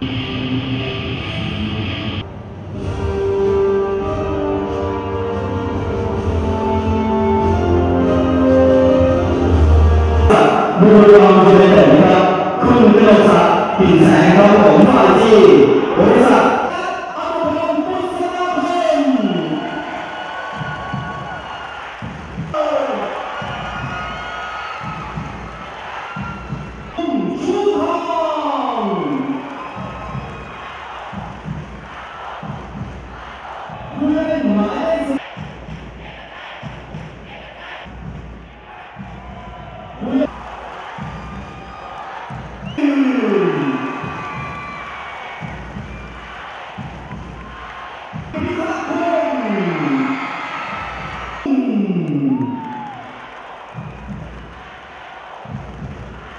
บุรีรัมย์ยูไนเต็ดนะครับคุณกนกศักดิ์ปิ่นแสงครับผมฝ่ายที่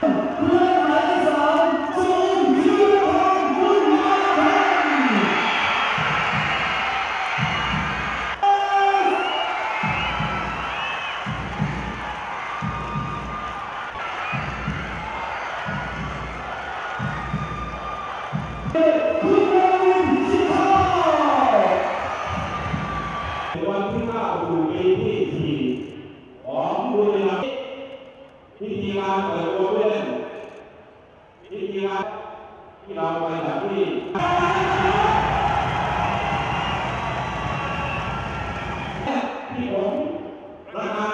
Oh. พิธีการเปิดตัวด้วยพิธีการที่เราไปจากที่ที่ผมประกาศ